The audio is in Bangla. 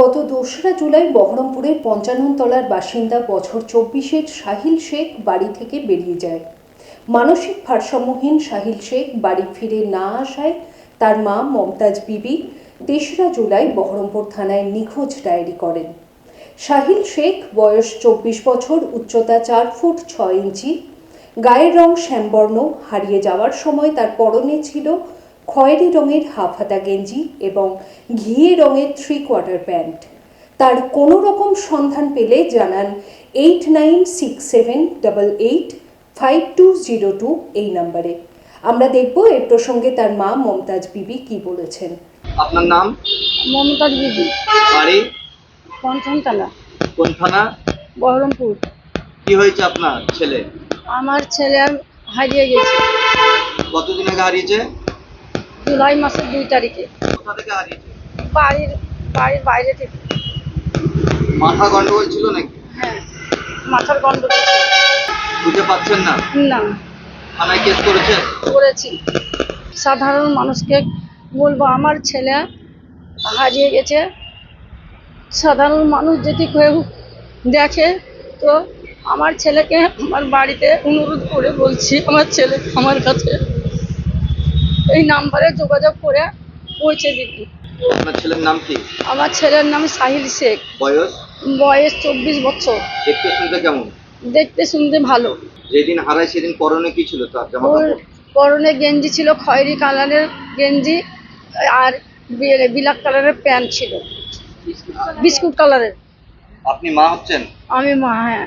গত দোসরা জুলাই বহরমপুরের পঞ্চান্ন তলার বাসিন্দা বছর চব্বিশের সাহিল শেখ বাড়ি থেকে বেরিয়ে যায়। মানসিক ভারসাম্যহীন সাহিল শেখ বাড়ি ফিরে না আসায় তার মা মমতাজ বিবি তেসরা জুলাই বহরমপুর থানায় নিখোঁজ ডায়েরি করেন। সাহিল শেখ বয়স চব্বিশ বছর, উচ্চতা চার ফুট ছয় ইঞ্চি, গায়ের রং শ্যামবর্ণ, হারিয়ে যাওয়ার সময় তার পরনে ছিল খয়েরি রঙের হাফ হাতা গেঞ্জি এবং ঘিয়ে রঙের থ্রি কোয়ার্টার প্যান্ট। তার কোনো রকম সন্ধান পেলে জানান eight nine six seven double eight five two zero two এই নাম্বারে। আমরা দেখব এর প্রসঙ্গে তার মা মমতাজ বিবি কি বলেছেন। আপনার নাম? মমতাজ বিবি। বাড়ি? পঞ্চমতলা কোন থানা? বহরমপুর। কি হয়েছে আপনার ছেলে? আমার ছেলে হারিয়ে গেছে। কতদিন আগে হারিয়েছে? জুলাই মাসের দুই তারিখে। বাড়ির বাড়ির বাইরে থেকে। মাথা গন্ডগোল ছিল নাকি? হ্যাঁ মাথার গন্ডগোল বুঝতে পারছেন না? না। থানায় কেস করেছে করেছি। সাধারণ মানুষকে বলব আমার ছেলে হারিয়ে গেছে। সাধারণ মানুষ যদি কেউ দেখে তো আমার ছেলেকে আমার বাড়িতে অনুরোধ করে বলছি আমার ছেলে আমার কাছে এই নাম্বারে যোগাযোগ করে পৌঁছে দিবি। আপনার ছেলের নাম কি? আমার ছেলের নাম সাহিল শেখ। বয়স? বয়স চব্বিশ বছর। দেখতে শুনতে কেমন? দেখতে শুনতে ভালো। যেদিন হারায় সেদিন পরনে কি ছিল তার জামা ওর পরনে গেঞ্জি ছিল খয়েরি কালারের গেঞ্জি আর বিলাক কালারের প্যান্ট ছিল। বিস্কুট কালারের। আপনি মা হচ্ছেন? আমি মা হ্যাঁ।